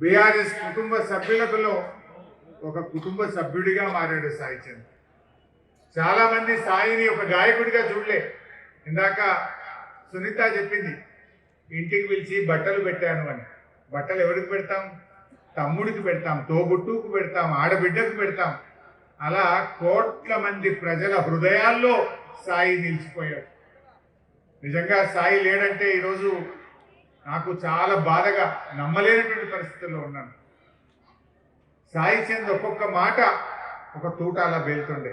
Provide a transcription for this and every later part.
BRS కుటుంబ సభ్యులకులో ఒక కుటుంబ సభ్యుడిగా మారాడు సాయి చంద్. చాలామంది సాయిని ఒక గాయకుడిగా చూడలే. ఇందాక సునీత చెప్పింది ఇంటికి పిలిచి బట్టలు పెట్టాను అని. బట్టలు ఎవరికి పెడతాం? తమ్ముడికి పెడతాం తోబుట్టుకు పెడతాం ఆడబిడ్డకు పెడతాం. అలా కోట్ల మంది ప్రజల హృదయాల్లో సాయి నిలిచిపోయాడు. నిజంగా సాయి లేడంటే ఈరోజు నాకు చాలా బాధగా నమ్మలేనటువంటి పరిస్థితుల్లో ఉన్నాను. సాయి చంద్ ఒక్కొక్క మాట ఒక తూటాలా పేలుతుండే.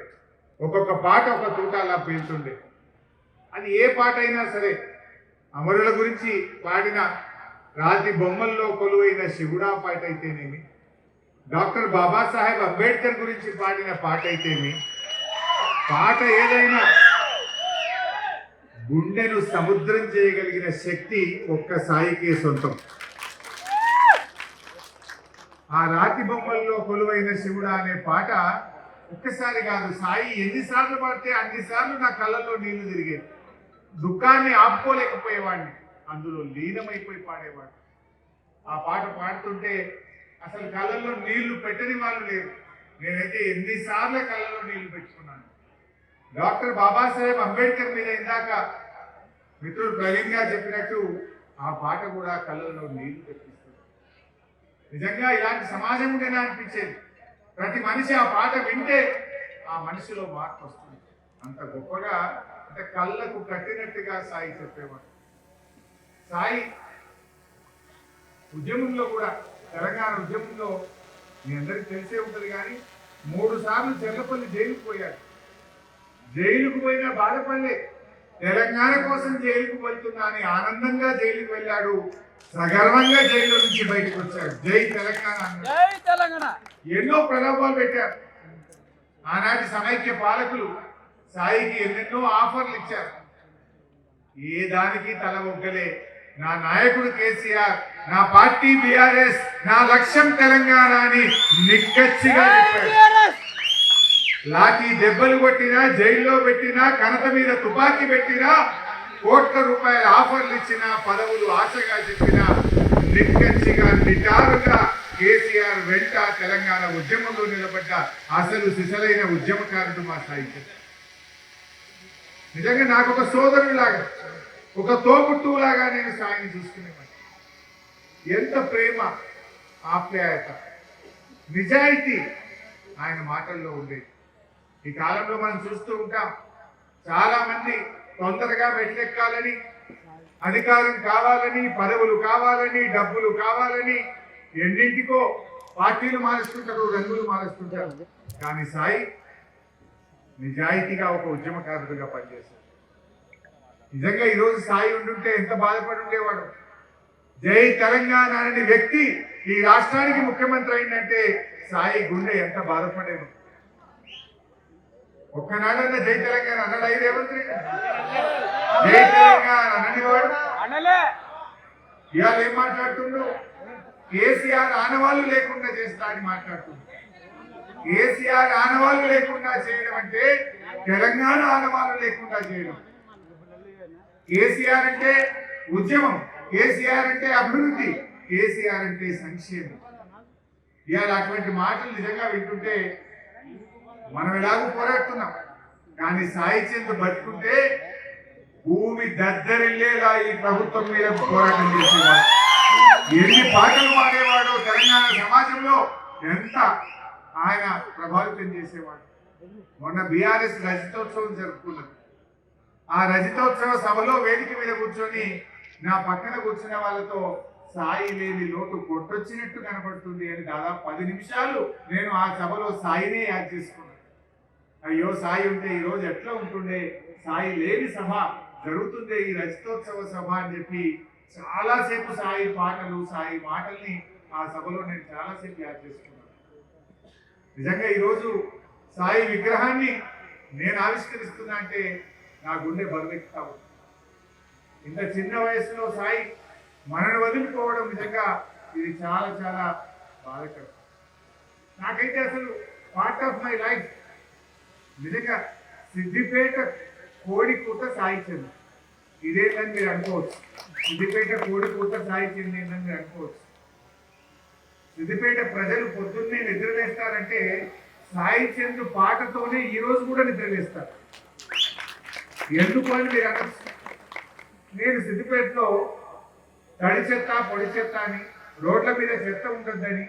ఒక్కొక్క పాట ఒక తూటాలా పేలుతుండే. అది ఏ పాట అయినా సరే అమరుల గురించి పాడిన రాతి బొమ్మల్లో కొలువైన శివుడా పాట అయితేనేమి? డాక్టర్ బాబాసాహెబ్ అంబేద్కర్ గురించి పాడిన పాట అయితేమి? పాట ఏదైనా గుండెను సముద్రం చేయగలిగిన శక్తి ఒక్క సాయికే సొంతం. ఆ రాతి బొమ్మల్లో కొలువైన శివుడా అనే పాట ఒక్కసారి కాదు సాయి ఎన్నిసార్లు పాడితే అన్నిసార్లు నా కళ్ళల్లో నీళ్ళు తిరిగేది దుఃఖాన్ని ఆపుకోలేకపోయేవాడిని అందులో లీనమైపోయి పాడేవాడు. ఆ పాట పాడుతుంటే అసలు కళ్ళల్లో నీళ్ళు పెట్టని వాళ్ళు లేరు. నేనైతే ఎన్నిసార్లు కళ్ళలో నీళ్ళు పెట్టుకున్నాను. డాక్టర్ బాబాసాహెబ్ అంబేద్కర్ మీద ఇందాక మిత్రుడు ప్రవీణ్ గారు చెప్పినట్టు ఆ పాట కూడా కళ్ళల్లో నీళ్ళు తెప్పిస్తుంది. నిజంగా ఇలాంటి సమాజం ఉంటేనే అనిపించేది. ప్రతి మనిషి ఆ పాట వింటే ఆ మనిషిలో మార్పు వస్తుంది. అంత గొప్పగా అంటే కళ్ళకు కట్టినట్టుగా సాయి చెప్పేవాడు. సాయి ఉద్యమంలో కూడా తెలంగాణ ఉద్యమంలో మీ అందరికి తెలిసే ఉంటుంది కానీ మూడు సార్లు చెల్లపల్లి జైలుకు పోయాడు. జైలుకు పోయినా బాధపడలే. తెలంగాణ కోసం జైలుకు వెళ్తున్నా అని ఆనందంగా జైలుకు వెళ్ళాడు. సగర్వంగా జైలు నుంచి బయటకు వచ్చాడు. జై తెలంగాణ తెలంగాణ. ఎన్నో ప్రలోభాలు పెట్టారు. ఆనాటి సమైక్య పాలకులు సాయికి ఎన్నెన్నో ఆఫర్లు ఇచ్చారు. ఏ దానికి తల ఒగ్గలే నా నాయకుడు కేసీఆర్ నా పార్టీ బీఆర్ఎస్ నా లక్ష్యం తెలంగాణ అని నిక్కచ్చిగా చెప్పాడు. లాఠీ దెబ్బలు కొట్టినా జైల్లో పెట్టినా కనత మీద తుపాకీ పెట్టినా కోట్ల రూపాయల ఆఫర్లు ఇచ్చిన పదవులు ఆశగా చెప్పినా నిక్కచ్చిగా నిటారుగా కేసీఆర్ వెంట తెలంగాణ ఉద్యమంలో నిలబడ్డ అసలు సిసలైన ఉద్యమకారుడు మా సాయి నిజంగా నాకు ఒక సోదరులాగా ఒక తోబుట్టువులాగా నేను సాయిని చూసుకునేవాడిని. ఎంత ప్రేమ ఆప్యాయత నిజాయితీ ఆయన మాటల్లో ఉండేది. ఈ కాలంలో మనం చూస్తూ ఉంటాం చాలా మంది తొందరగా మెట్లెక్కాలని అధికారం కావాలని పదవులు కావాలని డబ్బులు కావాలని ఎన్నింటికో పార్టీలు మారుస్తుంటారు రంగులు మారుస్తుంటారు. కానీ సాయి నిజాయితీగా ఒక ఉద్యమకారుడిగా పనిచేశాడు. నిజంగా ఈరోజు సాయి ఉండుంటే ఎంత బాధపడి ఉండేవాడు? జై తెలంగాణ అనే వ్యక్తి ఈ రాష్ట్రానికి ముఖ్యమంత్రి అయిందంటే సాయి గుండె ఎంత బాధపడేవాడు? ఒక్కనాడన్నా జై తెలంగాణ అన్నాడు? ఐదు రేవంత్ రెడ్డి? జై తెలంగాణ అననివాడు అనలే. ఇవాళ ఏం మాట్లాడుతుండు? కేసీఆర్ ఆనవాళ్ళు లేకుండా చేస్తా అని మాట్లాడుతుండు. కేసీఆర్ ఆనవాళ్ళు లేకుండా చేయడం అంటే తెలంగాణ ఆనవాళ్ళు లేకుండా చేయడం. కేసీఆర్ అంటే ఉద్యమం కేసీఆర్ అంటే అభివృద్ధి కేసీఆర్ అంటే సంక్షేమం. ఇవాళ అటువంటి మాటలు నిజంగా వింటుంటే మనం ఎలాగో పోరాడుతున్నాం. కానీ సాయి చంద్ర బతుకుంటే భూమి దద్దరిల్లేలా ఈ ప్రభుత్వం మీద పోరాటం చేసేవాడు ఎన్ని పాటలు పాడేవాడో తెలంగాణ సమాజంలో ఎంత ఆయన ప్రభావితం చేసేవాడు? మొన్న బీఆర్ఎస్ రజతోత్సవం జరుపుకున్నది ఆ రజతోత్సవ సభలో వేదిక మీద కూర్చొని నా పక్కన కూర్చున్న వాళ్ళతో సాయి లేని లోటు కొట్టొచ్చినట్టు కనపడుతుంది అని దాదాపు పది నిమిషాలు నేను ఆ సభలో సాయినే యాడ్ చేసుకున్నాను. అయ్యో సాయి ఉంటే ఈ రోజు ఎట్లా ఉంటుండే? సాయి లేని సభ జరుగుతుండే ఈ రచితోత్సవ సభ అని చెప్పి చాలాసేపు సాయి పాటలు సాయి మాటల్ని ఆ సభలో నేను చాలాసేపు యాడ్ చేసుకున్నాను. నిజంగా ఈరోజు సాయి విగ్రహాన్ని నేను ఆవిష్కరిస్తున్నా అంటే నా గుండె బరువెక్కుతా ఇంత చిన్న వయసులో సాయి మనను వదులుకోవడం నిజంగా ఇది చాలా చాలా బాధకరం. నాకైతే అసలు పార్ట్ ఆఫ్ మై లైఫ్ నిజంగా సిద్దిపేట కోడి కూత ఇదేందని ఇదేంటని మీరు అనుకోవచ్చు. సిద్దిపేట కోడి కూత ఏంటని మీరు అనుకోవచ్చు. సిద్దిపేట ప్రజలు పొద్దున్నే నిద్రలేస్తారంటే సాయి చంద్రు పాటతోనే ఈరోజు కూడా నిద్రలేస్తారు. ఎందుకు అని మీరు అనొచ్చు. నేను సిద్దిపేటలో తడి చెత్త పొడి చెత్త అని రోడ్ల మీద చెత్త ఉంటుందని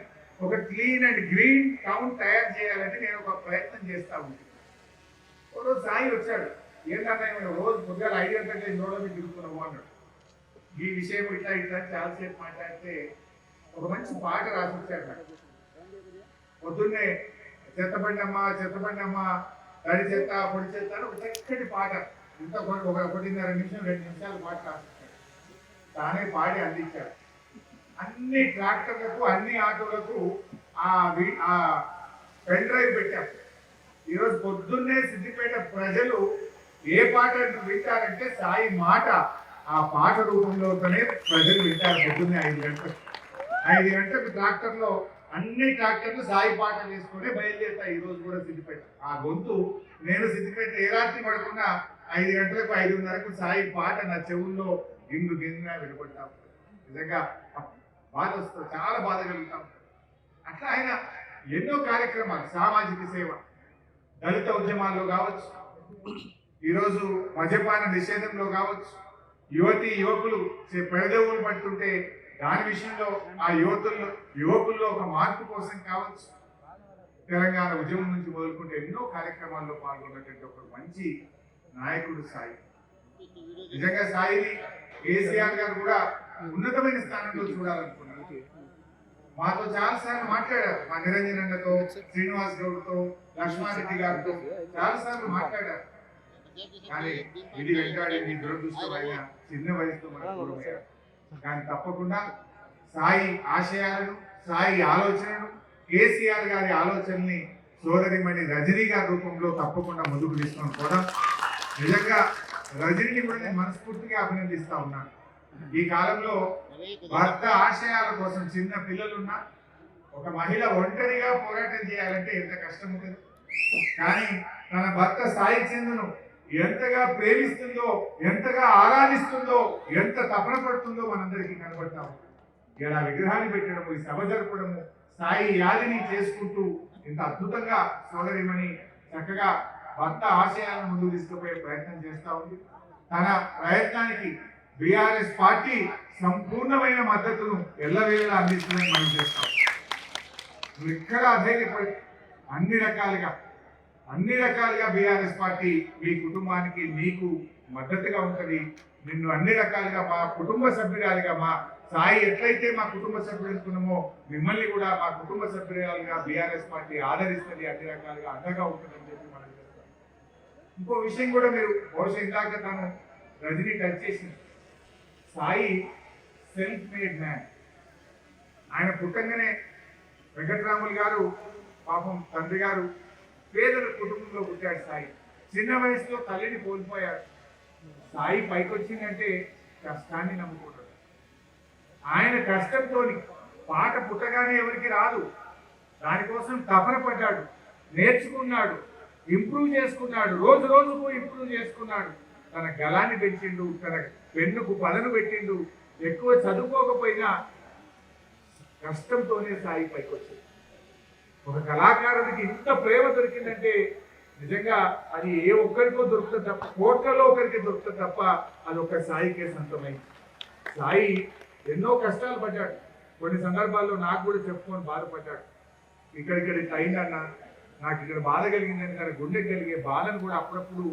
ఒక క్లీన్ అండ్ గ్రీన్ టౌన్ తయారు చేయాలని నేను ఒక ప్రయత్నం చేస్తూ ఉంటాను. ఒకరోజు రోజు సాయి వచ్చాడు. ఏంటన్నా రోజు పొద్దున ఐదు గంటలకి రోడ్ల తిరుగుతున్నావు అన్నాడు. ఈ విషయం ఇట్లా ఇట్లా చాలాసేపు మాట్లాడితే ఒక మంచి పాట రాసి వచ్చాడు నాకు పొద్దున్నే చెత్తబండమ్మ చెత్తబండమ్మ తడి చెత్త పొడి చెత్త అని ఒక చక్కటి పాట. ఇంత ఒక ఒకటిన్నర నిమిషం రెండు నిమిషాలు పాట రాసి తానే పాడి అందించాడు అన్ని ట్రాక్టర్లకు అన్ని ఆటోలకు ఆ వి- ఆ పెన్ డ్రైవ్ పెట్టాం ఈరోజు పొద్దున్నే సిద్దిపేట ప్రజలు ఏ పాట వింటారంటే సాయి మాట. ఆ పాట రూపంలోనే ప్రజలు వింటారు పొద్దున్నే ఐదు గంటలకు. ఐదు గంటలకు ట్రాక్టర్లో అన్ని ట్రాక్టర్లు సాయి పాటలు వేసుకొని బయలుదేరుతాయి ఈ రోజు కూడా సిద్దిపేట. ఆ గొంతు నేను సిద్దిపేట ఏ రాత్రి పడకుండా ఐదు గంటలకు ఐదున్నరకు సాయి పాట నా చెవుల్లో గింగు గింగుగా వినపడతాం. నిజంగా బాధ వస్తుంది చాలా బాధ కలుగుతాం. అట్లా ఆయన ఎన్నో కార్యక్రమాలు సామాజిక సేవ దళిత ఉద్యమాల్లో కావచ్చు. ఈరోజు మద్యపాన నిషేధంలో కావచ్చు. యువతి యువకులు చే- పెడదవులు పడుతుంటే దాని విషయంలో ఆ యువతుల్లో యువకుల్లో ఒక మార్పు కోసం కావచ్చు. తెలంగాణ ఉద్యమం నుంచి మొదలుకుంటే ఎన్నో కార్యక్రమాల్లో పాల్గొన్నటువంటి ఒక మంచి నాయకుడు సాయి. నిజంగా సాయిని కేసీఆర్ గారు కూడా ఉన్నతమైన స్థానంలో చూడాలనుకున్నారు. మాతో చాలాసార్లు మాట్లాడారు మా నిరంజన్ అన్నతో శ్రీనివాస్ గౌడ్తో లక్ష్మారెడ్డి గారితో చాలా సార్లు మాట్లాడారు. కానీ ఇది వెంటాడింది దురదృష్టమైన చిన్న వయసులో మనకు దూరమయ్యారు. కానీ తప్పకుండా సాయి ఆశయాలను సాయి ఆలోచనను కేసీఆర్ గారి ఆలోచనని సోదరిమణి రజనీ గారి రూపంలో తప్పకుండా ముందుకు తీసుకొని కూడా నిజంగా రజనీని కూడా నేను మనస్ఫూర్తిగా అభినందిస్తా ఉన్నాను. ఈ కాలంలో భర్త ఆశయాల కోసం చిన్న పిల్లలున్నా ఒక మహిళ ఒంటరిగా పోరాటం చేయాలంటే ఎంత కష్టం ఉంటుంది? కానీ తన భర్త సాయి చందును ఎంతగా ప్రేమిస్తుందో ఎంతగా ఆరాధిస్తుందో ఎంత తపన పడుతుందో మనందరికీ కనబడతాము ఇలా విగ్రహాన్ని పెట్టడము ఈ సభ జరపడము సాయి యాదిని చేసుకుంటూ ఇంత అద్భుతంగా సోదరిమణి చక్కగా భర్త ఆశయాలను ముందుకు తీసుకుపోయే ప్రయత్నం చేస్తూ ఉంది. తన ప్రయత్నానికి బీఆర్ఎస్ పార్టీ సంపూర్ణమైన మద్దతును ఎల్లవేళలా అందిస్తుందని మనం చేస్తాం. నువ్వు ఇక్కడ అదే అన్ని రకాలుగా అన్ని రకాలుగా బీఆర్ఎస్ పార్టీ మీ కుటుంబానికి నీకు మద్దతుగా ఉంటుంది. నిన్ను అన్ని రకాలుగా మా కుటుంబ సభ్యురాలుగా మా సాయి ఎట్లయితే మా కుటుంబ సభ్యుడు అనుకున్నామో మిమ్మల్ని కూడా మా కుటుంబ సభ్యురాలుగా బీఆర్ఎస్ పార్టీ ఆదరిస్తుంది అన్ని రకాలుగా అండగా ఉంటుందని చెప్పి మనం ఇంకో విషయం కూడా మీరు బహుశా ఇందాక తను రజనీ టచ్ చేసింది. సాయి సెల్ఫ్ మేడ్ మ్యాన్ ఆయన పుట్టంగానే వెంకటరాములు గారు పాపం తండ్రి గారు పేదల కుటుంబంలో పుట్టాడు సాయి. చిన్న వయసులో తల్లిని కోల్పోయాడు సాయి పైకొచ్చిందంటే కష్టాన్ని నమ్ముకుంటాడు. ఆయన కష్టంతో పాట పుట్టగానే ఎవరికి రాదు. దానికోసం తపన పడ్డాడు నేర్చుకున్నాడు ఇంప్రూవ్ చేసుకున్నాడు రోజు రోజుకు ఇంప్రూవ్ చేసుకున్నాడు. తన గలాన్ని పెంచిండు తన పెన్నుకు పదను పెట్టిండు ఎక్కువ చదువుకోకపోయినా కష్టంతోనే సాయి పైకి వచ్చింది ఒక కళాకారుడికి ఇంత ప్రేమ దొరికిందంటే నిజంగా అది ఏ ఒక్కరికో దొరుకుతుంది తప్ప కోట్లలో ఒకరికి దొరుకుతుంది తప్ప అది ఒక సాయికే సొంతమైంది. సాయి ఎన్నో కష్టాలు పడ్డాడు. కొన్ని సందర్భాల్లో నాకు కూడా చెప్పుకొని బాధపడ్డాడు. ఇక్కడిక్కడ ఇట్లా అయిందన్న నాకు ఇక్కడ బాధ కలిగిందని తన గుండె కలిగే బాధను కూడా అప్పుడప్పుడు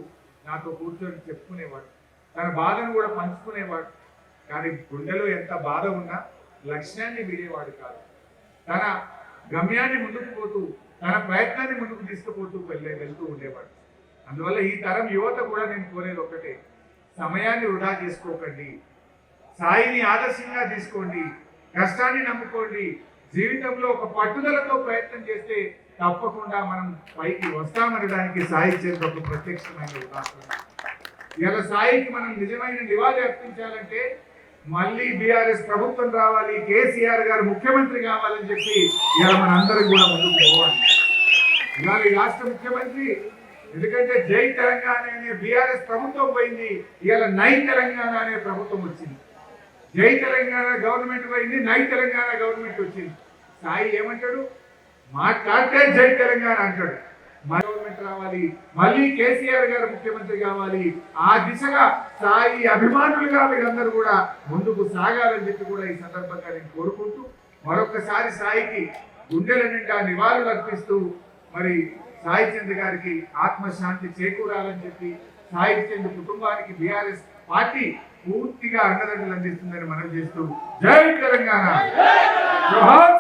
నాతో కూర్చొని చెప్పుకునేవాడు. తన బాధను కూడా పంచుకునేవాడు. కానీ గుండెలో ఎంత బాధ ఉన్నా లక్ష్యాన్ని వీడేవాడు కాదు. తన గమ్యాన్ని ముందుకు పోతూ తన ప్రయత్నాన్ని ముందుకు తీసుకుపోతూ వెళ్ళే వెళ్తూ ఉండేవాడు. అందువల్ల ఈ తరం యువత కూడా నేను కోరేది ఒకటే సమయాన్ని వృధా చేసుకోకండి. సాయిని ఆదర్శంగా తీసుకోండి. కష్టాన్ని నమ్ముకోండి. జీవితంలో ఒక పట్టుదలతో ప్రయత్నం చేస్తే తప్పకుండా మనం పైకి వస్తామనడానికి సాయి చేసిన ఒక ప్రత్యక్షమైన ఉదాహరణ. ఇలా సాయికి మనం నిజమైన నివాళి అర్పించాలంటే మళ్ళీ బీఆర్ఎస్ ప్రభుత్వం రావాలి కేసీఆర్ గారు ముఖ్యమంత్రి కావాలని చెప్పి ఇలా మన అందరం కూడా ముందుకు పోవాలి. ఇవాళ రాష్ట్ర ముఖ్యమంత్రి ఎందుకంటే జై తెలంగాణ అనే బీఆర్ఎస్ ప్రభుత్వం పోయింది ఇవాళ నై తెలంగాణ అనే ప్రభుత్వం వచ్చింది. జై తెలంగాణ గవర్నమెంట్ పోయింది నై తెలంగాణ గవర్నమెంట్ వచ్చింది. సాయి ఏమంటాడు? మాట్లాడితే జై తెలంగాణ అంటాడు. గవర్నమెంట్ రావాలి మళ్ళీ కేసీఆర్ గారు ముఖ్యమంత్రి కావాలి ఆ దిశగా సాయి అభిమానులుగా మీరందరూ కూడా ముందుకు సాగాలని చెప్పి కూడా ఈ సందర్భంగా నేను కోరుకుంటూ మరొకసారి సాయికి గుండెల నిండా నివాళులు అర్పిస్తూ మరి సాయి చంద్ గారికి ఆత్మశాంతి చేకూరాలని చెప్పి సాయి చంద్ కుటుంబానికి బీఆర్ఎస్ పార్టీ పూర్తిగా అండదండలు అందిస్తుందని మనం చేస్తూ జై తెలంగాణ జోహార్